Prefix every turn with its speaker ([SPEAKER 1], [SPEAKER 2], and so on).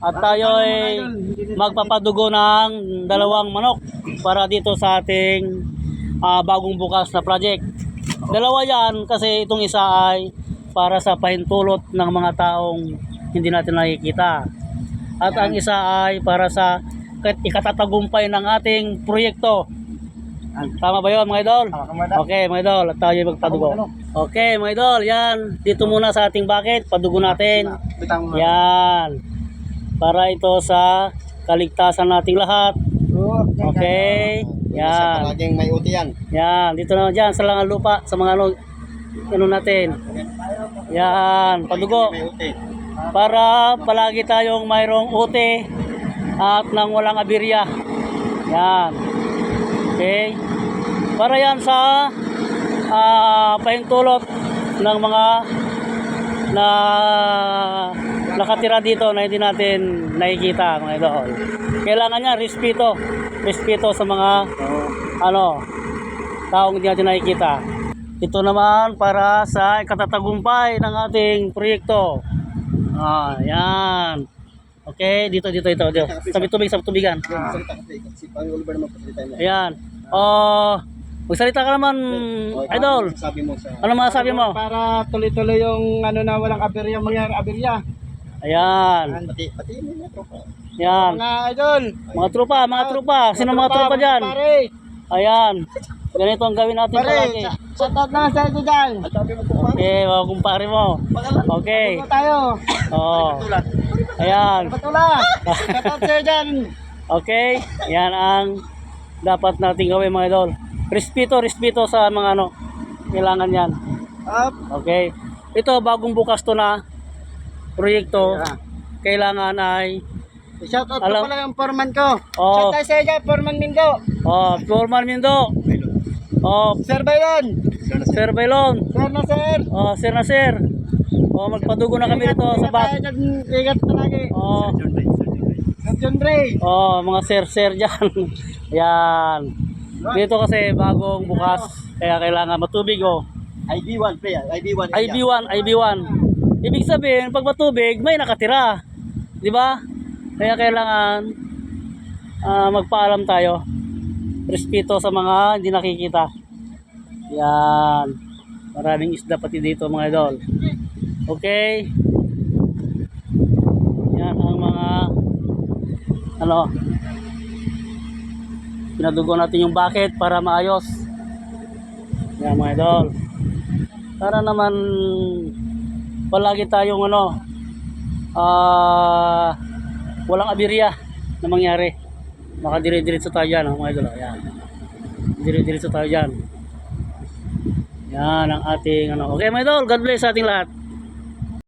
[SPEAKER 1] At tayo ay magpapadugo ng dalawang manok para dito sa ating ah, bagong bukas na project. Dalawa yan kasi itong isa ay para sa pahintulot ng mga taong hindi natin nakikita. At ang isa ay para sa kat- ikatatagumpay ng ating proyekto. Tama ba yun mga idol? Okay mga idol, at tayo magpadugo. Okay mga idol, yan. Dito muna sa ating bucket, padugo natin. Yan. Para ito sa kaligtasan nating lahat. Okay. Yan.
[SPEAKER 2] Palaging may uti yan.
[SPEAKER 1] Yan. Dito na dyan sa langan lupa. Sa mga ano, ano natin. Yan. Padugo.
[SPEAKER 2] Uti.
[SPEAKER 1] Para palagi tayong mayroong ute at nang walang abirya. Yan. Okay. Para yan sa ah pahintulot ng mga na nakatira dito na hindi natin nakikita mga idol. Kailangan niya respeto. Respeto sa mga ano taong hindi natin nakikita. Ito naman para sa katatagumpay ng ating proyekto. Ah, yan. Okay, dito dito dito. dito. Sabi tubig, sabi tubigan.
[SPEAKER 2] Niya.
[SPEAKER 1] Ayan. Oh, magsalita ka naman, idol.
[SPEAKER 2] Sabi mo sa
[SPEAKER 1] Ano masasabi mo?
[SPEAKER 3] Para tuloy-tuloy yung ano na walang aberya, mangyari aberya.
[SPEAKER 1] Ayan.
[SPEAKER 2] pati pati mo na tropa.
[SPEAKER 1] Yan.
[SPEAKER 3] Mga idol.
[SPEAKER 1] Mga trupa, mga trupa. Sino mga trupa dyan?
[SPEAKER 3] Pare,
[SPEAKER 1] Ayan. Ganito ang gawin natin
[SPEAKER 3] pare,
[SPEAKER 1] palagi.
[SPEAKER 3] shout out naman sa inyo dyan.
[SPEAKER 2] Sabi mo po
[SPEAKER 1] Okay, mga kumpare mo. Okay.
[SPEAKER 3] Ano tayo?
[SPEAKER 1] Oh. Ayan.
[SPEAKER 3] Patula. Shout out sa inyo dyan.
[SPEAKER 1] Okay. Yan ang dapat nating gawin mga idol. Respeto, respeto sa mga ano. Kailangan yan.
[SPEAKER 3] Up.
[SPEAKER 1] Okay. Ito, bagong bukas to na proyekto. Kailangan ay
[SPEAKER 3] Shout out
[SPEAKER 1] Alam-
[SPEAKER 3] ko pala yung foreman ko.
[SPEAKER 1] Oh.
[SPEAKER 3] Shout out sa dyan, foreman Mindo.
[SPEAKER 1] oh, Forman Mindo. Oh,
[SPEAKER 3] Sir Bayon.
[SPEAKER 1] Sir Bailon.
[SPEAKER 3] Sir na sir.
[SPEAKER 1] Oh, sir na sir. Oh, magpadugo na kami dito sa bat.
[SPEAKER 3] Ingat palagi.
[SPEAKER 1] Oh,
[SPEAKER 3] Sir John Ray.
[SPEAKER 1] oh, mga sir sir diyan. Yan. Dito kasi bagong bukas kaya kailangan matubig oh.
[SPEAKER 2] IB1 pre, IB1.
[SPEAKER 1] IB1, IB1. Ibig sabihin, pag matubig, may nakatira. Di ba? Kaya kailangan ah, magpaalam tayo. Respeto sa mga hindi nakikita. Yan. Maraming isda pati dito mga idol. Okay. Yan ang mga ano pinadugo natin yung bucket para maayos. Yan mga idol para naman palagi tayong ano ah walang abirya na mangyari. Makadire-diretso tayo dyan oh, mga idol oh. yan. Dire-diretso tayo dyan. Yan ang ating ano. Okay mga idol God bless sa ating lahat